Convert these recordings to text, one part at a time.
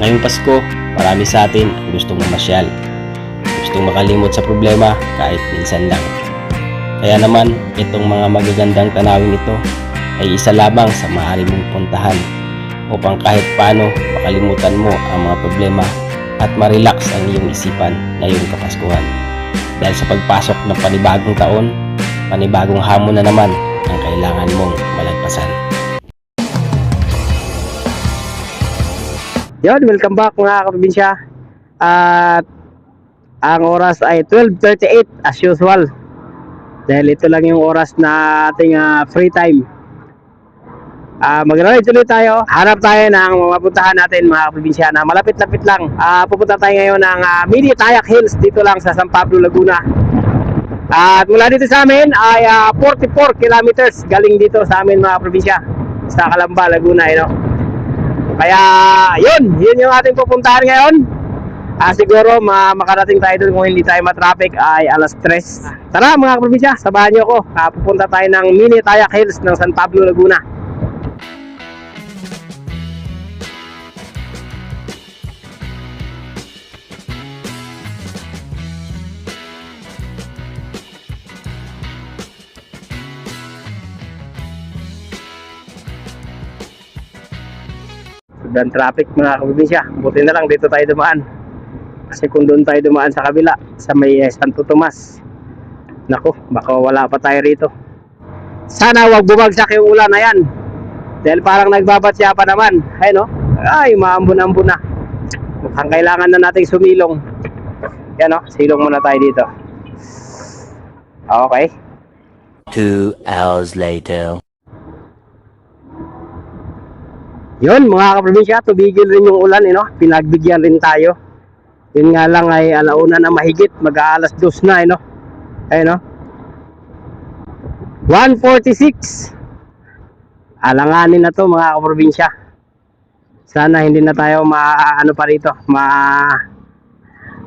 Ngayong Pasko, marami sa atin ang gustong mamasyal. Gustong makalimot sa problema kahit minsan lang. Kaya naman, itong mga magagandang tanawin ito ay isa lamang sa maaari mong puntahan upang kahit paano makalimutan mo ang mga problema at marelax ang iyong isipan ngayong Kapaskuhan. Dahil sa pagpasok ng panibagong taon, panibagong hamon na naman ang kailangan mong malagpasan. Yun, welcome back mga kaprobinsya. At ang oras ay 12.38 as usual. Dahil ito lang yung oras na ating ah, free time. Ah, mag-ride tuloy tayo. Hanap tayo ng mga puntahan natin mga kaprobinsya na malapit-lapit lang. Ah, pupunta tayo ngayon ng ah, Mini Tayak Hills dito lang sa San Pablo, Laguna. At mula dito sa amin ay ah, 44 kilometers galing dito sa amin mga probinsya sa Calamba, Laguna, you know. Kaya, yun, yun yung ating pupuntahan ngayon. Ah, siguro ma makarating tayo doon kung hindi tayo matraffic ay alas 3. Tara mga probinsya, sabahan niyo ako. Ah, pupunta tayo ng Mini Tayak Hills ng San Pablo, Laguna. Dan traffic mga probinsya. Buti na lang dito tayo dumaan. Kasi kung doon tayo dumaan sa kabila, sa may eh, Santo Tomas, nako, baka wala pa tayo rito. Sana wag bumagsak yung ulan na yan. Dahil parang nagbabatya pa naman. Ay no? Ay, maambun-ambun na. Mukhang kailangan na nating sumilong. Yan no, silong muna tayo dito. Okay. Two hours later. Yun, mga kaprobinsya, tumigil rin yung ulan, eh, no? Pinagbigyan rin tayo. Yun nga lang ay alauna na mahigit, mag-aalas dos na, eh, no? Ayun, no? 146. Alanganin na to, mga kaprobinsya. Sana hindi na tayo ma ano pa rito, ma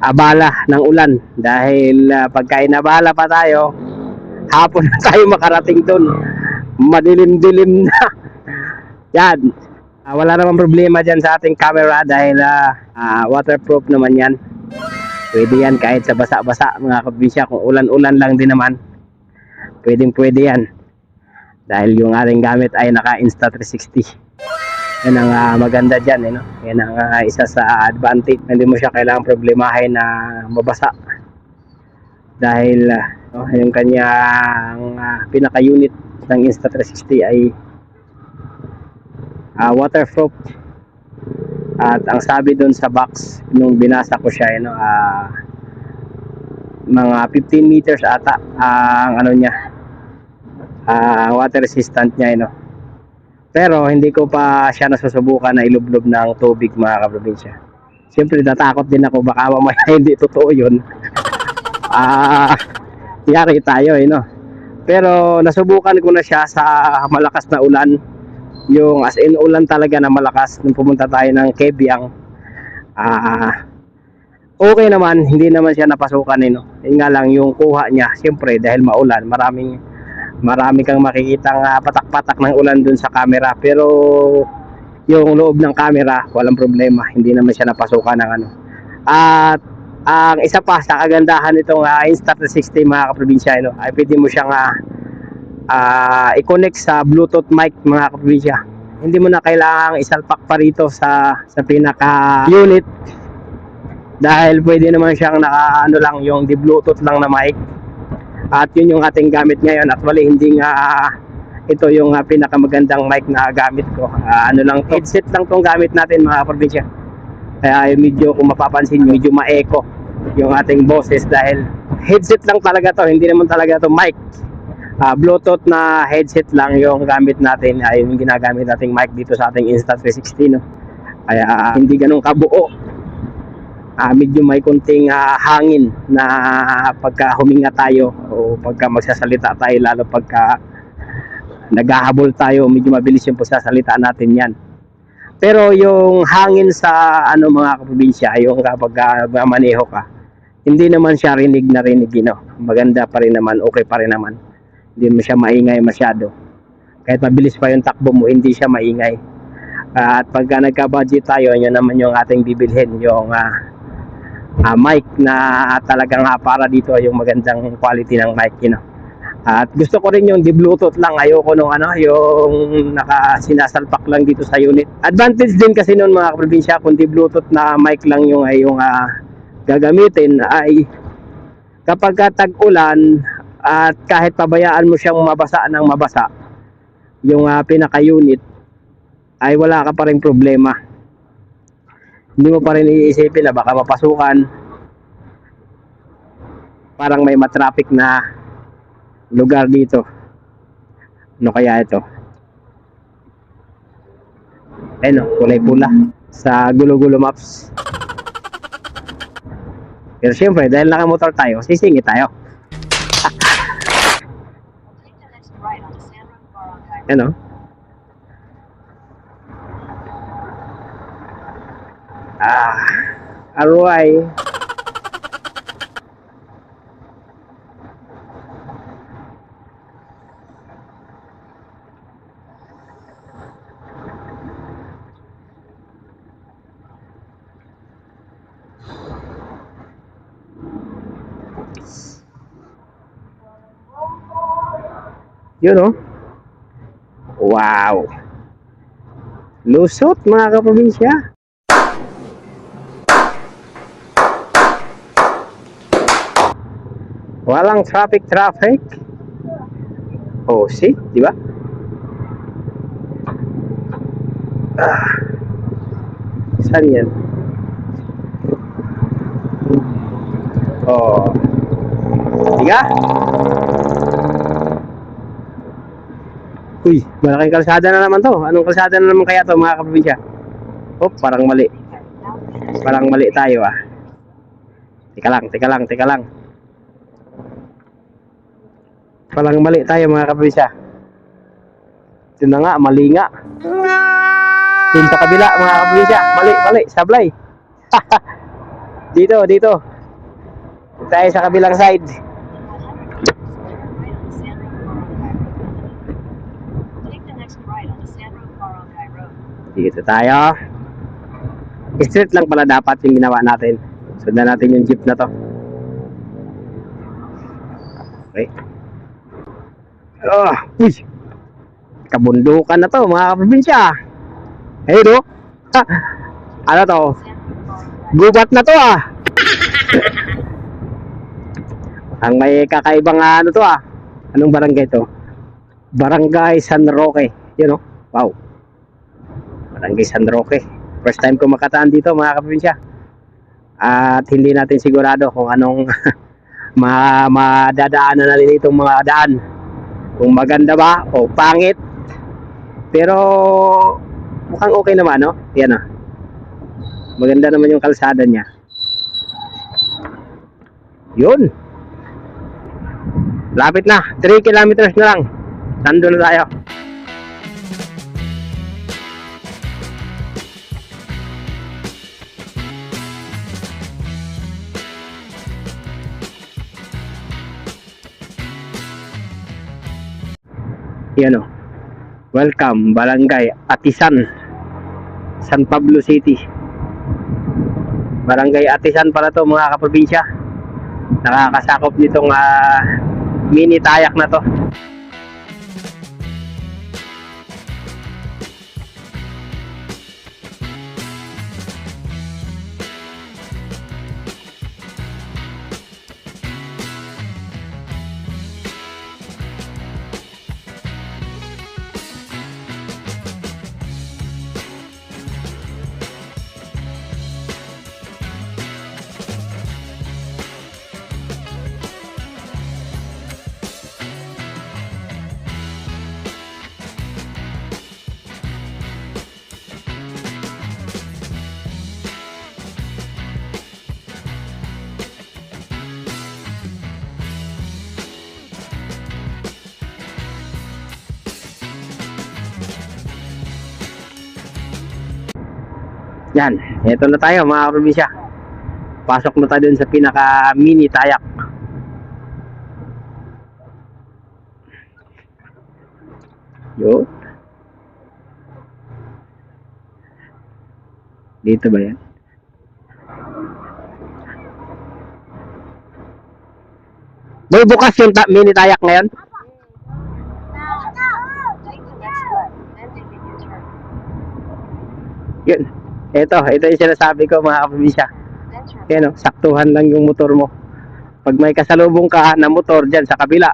abala ng ulan dahil uh, pagka inabala pa tayo, hapon na tayo makarating doon. Madilim-dilim na. Yan. Ah, wala namang problema dyan sa ating camera dahil ah, ah, waterproof naman yan. Pwede yan kahit sa basa-basa mga kabinsya. Kung ulan-ulan lang din naman, pwedeng pwede yan. Dahil yung ating gamit ay naka Insta360. Yan ang ah, maganda dyan. Eh, no? Yan ang ah, isa sa advantage. Hindi mo siya kailangang problemahin na mabasa. Dahil ah, no, yung kanyang ah, pinaka-unit ng Insta360 ay ah, waterproof at ang sabi doon sa box nung binasa ko siya ano ah, mga 15 meters ata ang ano niya ah, water resistant niya ano. Pero hindi ko pa siya nasusubukan na ilublob ng tubig mga kaprobinsya. Siyempre natakot din ako baka mamaya hindi totoo yun. Ah yari tayo eh no. Pero nasubukan ko na siya sa malakas na ulan yung as in ulan talaga na malakas nung pumunta tayo ng Kebyang ah okay naman hindi naman siya napasukan eh, no? yun nga lang yung kuha niya siyempre dahil maulan maraming marami kang makikitang ah, patak-patak ng ulan dun sa camera. Pero yung loob ng camera walang problema hindi naman siya napasukan ng ano. At ang isa pa sa kagandahan nitong uh, Insta360 mga kaprobinsya no, ay pwede mo siyang ah, ah, i-connect sa Bluetooth mic mga kaprobinsya. Hindi mo na kailangang isalpak pa rito sa sa pinaka unit dahil pwede naman siyang naka ano lang yung di Bluetooth lang na mic. At yun yung ating gamit ngayon. Actually hindi nga ito yung ah, pinakamagandang mic na gamit ko. Ah, ano lang headset lang tong gamit natin mga kaprobinsya. Kaya medyo kung mapapansin medyo ma-echo yung ating boses dahil headset lang talaga to, hindi naman talaga to mic ah, Bluetooth na headset lang yung gamit natin ay yung ginagamit nating mic dito sa ating Insta360 no. Kaya ah, hindi ganun kabuo. Ah, medyo may konting ah, hangin na pagka huminga tayo o pagka magsasalita tayo lalo pagka naghahabol tayo medyo mabilis yung pagsasalita natin yan. Pero yung hangin sa ano mga kaprobinsya, yung kapag uh, maneho ka, hindi naman siya rinig na rinig, you know. Maganda pa rin naman, okay pa rin naman hindi siya maingay masyado kahit mabilis pa yung takbo mo hindi siya maingay at pagka nagka-budget tayo, yun naman yung ating bibilhin, yung ah, ah, mic na talagang ah, para dito yung magandang quality ng mic, you know. At gusto ko rin yung di Bluetooth lang, ayoko nung ano, yung naka sinasalpak lang dito sa unit. Advantage din kasi nun mga probinsya, kung di Bluetooth na mic lang yung ay yung ah, gagamitin ay kapag ka tag-ulan at kahit pabayaan mo siyang mabasa ng mabasa, yung ah, pinaka-unit ay wala ka pa rin problema. Hindi mo pa rin iisipin na baka mapasukan. Parang may matraffic na lugar dito. Ano kaya ito? Ayun, oh, kulay pula sa gulo-gulo maps. Pero syempre, dahil nakamotor tayo, sisingit tayo. Ano? Ah, aruay. Yun oh. Wow. Lusot mga kaprobinsya. Walang traffic traffic. Oh, see? Di ba? Ah. Saan yan? Oh. Tiga? Uy, malaking kalsada na naman to. Anong kalsada na naman kaya to mga kaprobinsya? Oh, parang mali. Parang mali tayo ah. Tika lang, tika lang, tika lang. Parang mali tayo mga kaprobinsya. Ito na nga, mali nga. Dun sa kabila mga kaprobinsya. Mali, mali, sablay. dito, dito. Tayo sa kabilang side. Dito tayo. Straight lang pala dapat yung ginawa natin. Sundan natin yung jeep na to. Okay. Oh, uy. Kabundukan na to mga kaprobinsya. Hey do. Ha, ano to? Gubat na to ah. Ang may kakaibang ano to ah. Anong barangay to? Barangay San Roque. Yun oh. Wow. Barangay San Roque. First time ko makataan dito mga kaprobinsya. At hindi natin sigurado kung anong ma madadaanan natin itong mga daan. Kung maganda ba o pangit. Pero mukhang okay naman, no? Yan ah. Maganda naman yung kalsada niya. Yun. Lapit na. 3 kilometers na lang. Nandun na tayo. Yan o. Welcome, Barangay Atisan, San Pablo City. Barangay Atisan pala to mga kaprobinsya. Nakakasakop nitong ah, mini tayak na to. Yan, eto na tayo mga kaprobinsya. Pasok na tayo dun sa pinaka mini tayak. Yo. Dito ba yan? Boy, bukas yung ta- mini tayak ngayon? Take Ito, ito yung sinasabi ko mga turn Yan o, saktuhan lang yung motor mo. Pag may kasalubong ka na motor dyan sa kabila.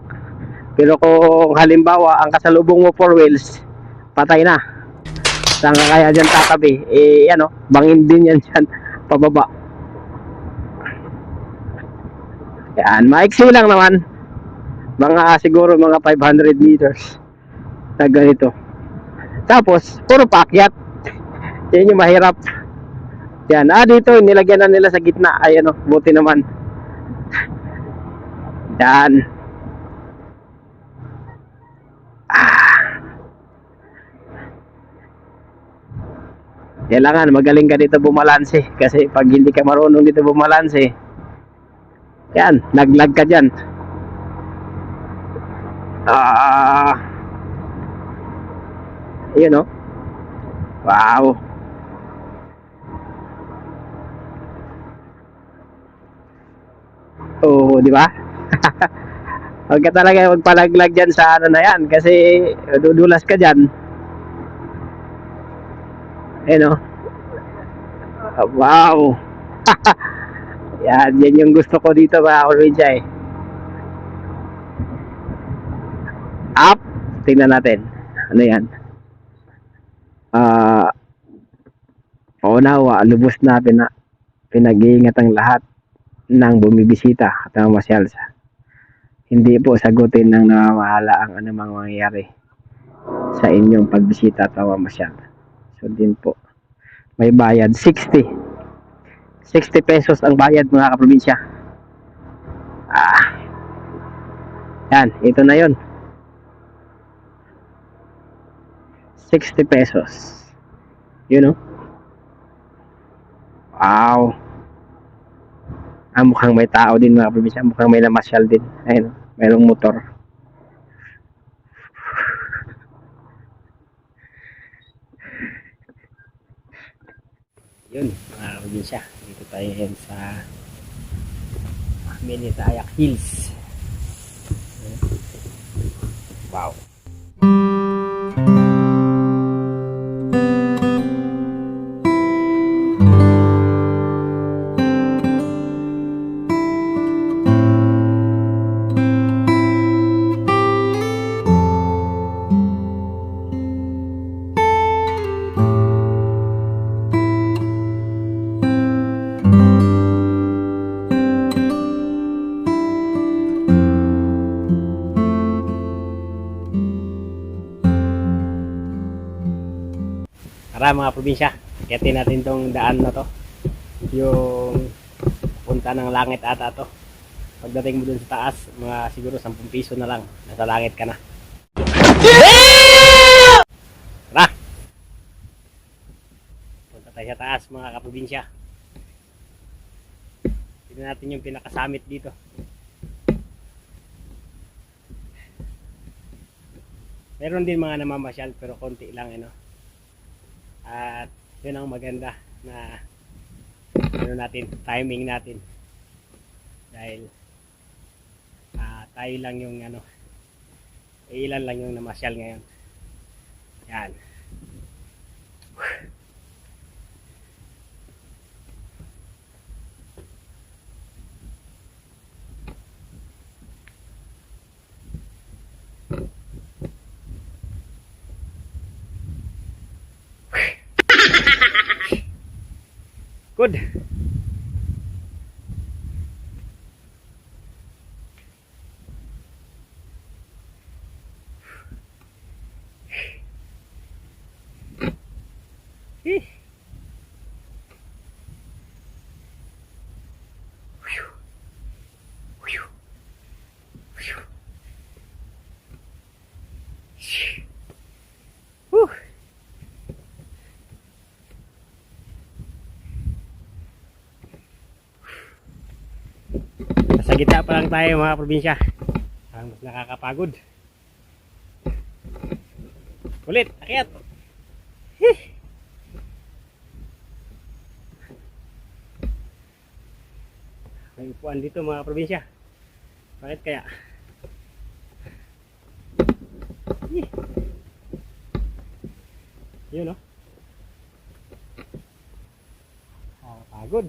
Pero kung halimbawa, ang kasalubong mo four wheels, patay na. Saan ka kaya dyan tatabi? Eh, yan o, bangin din yan dyan, pababa. Yan, maiksi lang naman. Mga siguro mga 500 meters na ganito. Tapos, puro paakyat. Yan yung mahirap. Yan. Ah, dito, nilagyan na nila sa gitna. Ayan o, buti naman. Yan. Ah. Kailangan magaling ka dito bumalanse. Kasi pag hindi ka marunong dito bumalanse, yan, naglag ka dyan. Ah. Yun o. Wow. Di ba? Huwag ka talaga magpalaglag dyan sa ano na yan kasi dudulas ka dyan. Ayun o. Ah, Wow! yan, yan yung gusto ko dito mga Olwidja eh. Up! Tingnan natin. Ano yan? Ah... paunawa, lubos na pina, pinag-iingat ang lahat ng bumibisita at mamasyal sa hindi po sagutin ng namamahala ang anumang mangyayari sa inyong pagbisita at mamasyal. So din po, may bayad 60. 60 pesos ang bayad mga kaprobinsya. Ah. Yan, ito na yon. 60 pesos. You know? Wow. Ah, mukhang may tao din mga probinsya. Mukhang may namasyal din. Ayun, mayroong motor. Yun, mga probinsya. Dito tayo yan sa Minitayak Hills. Wow. Kiyatin natin tong daan na to. Yung punta ng langit ata to. Pagdating mo dun sa taas, mga siguro 10 piso na lang. Nasa langit ka na. Tara! Punta tayo sa taas mga kaprobinsya. Tignan natin yung pinakasamit dito. Meron din mga namamasyal pero konti lang ano. At yun ang maganda na ano natin, timing natin. Dahil ah, tayo lang yung ano, ilan lang yung namasyal ngayon. Yan. Good. Sa gitna pa lang tayo mga probinsya. Parang mas nakakapagod. Ulit, akyat. Hih. May upuan dito mga probinsya. Bakit kaya? Hih. Yun no? Oh, pagod.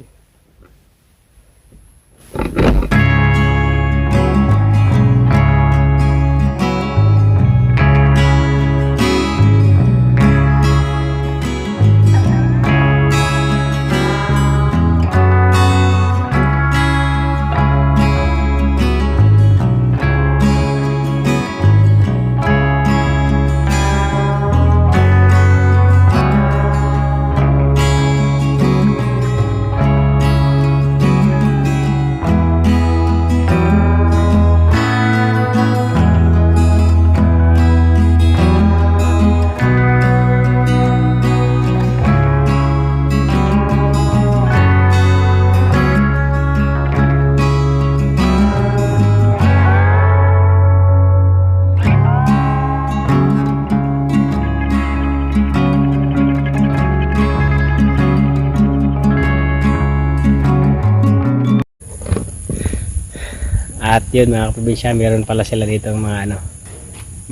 At yun mga probinsya, meron pala sila dito mga ano,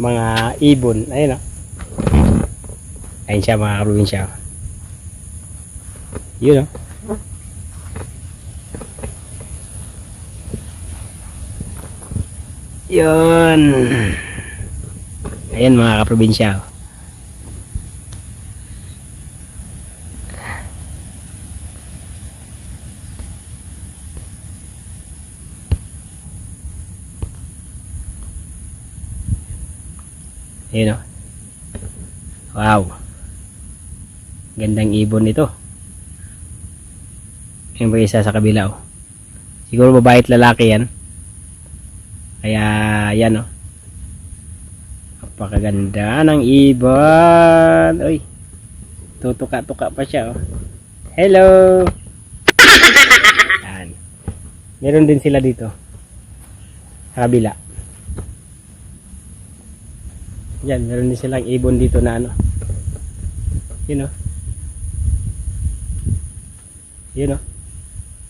mga ibon. Ayun oh. Ayun siya mga probinsya. Yun oh. Yun. Ayun mga kaprobinsya. oh. Ayun oh. Wow. Gandang ibon ito. Yung ba isa sa kabila oh. Siguro babae at lalaki yan. Kaya yan oh. Napakaganda ng ibon. Uy. Tutuka-tuka pa siya oh. Hello. Yan. Meron din sila dito. Kabila. Yan, meron din silang ibon dito na ano. Yun oh. Yun oh.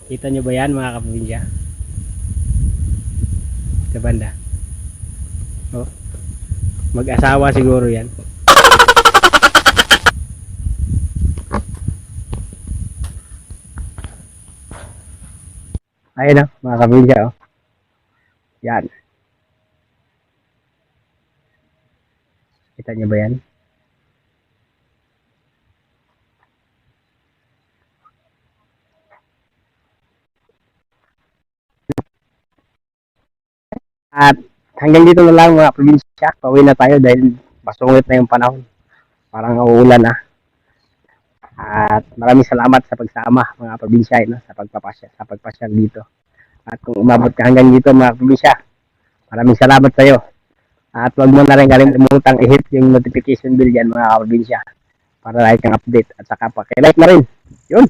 Kita nyo ba yan mga kaprobinsya? Sa banda. Oh. Mag-asawa siguro yan. Ayun oh, mga kaprobinsya oh. Yan. Kita nyo ba yan? At hanggang dito na lang mga probinsya. Pauwi na tayo dahil masungit na yung panahon. Parang uulan na. At maraming salamat sa pagsama mga probinsya no, sa pagpapasya, sa pagpasyal dito. At kung umabot ka hanggang dito mga probinsya, maraming salamat sa iyo. At huwag mo na rin kalimutang i-hit yung notification bell dyan mga probinsya para like ang update at saka pa like na rin. Yun.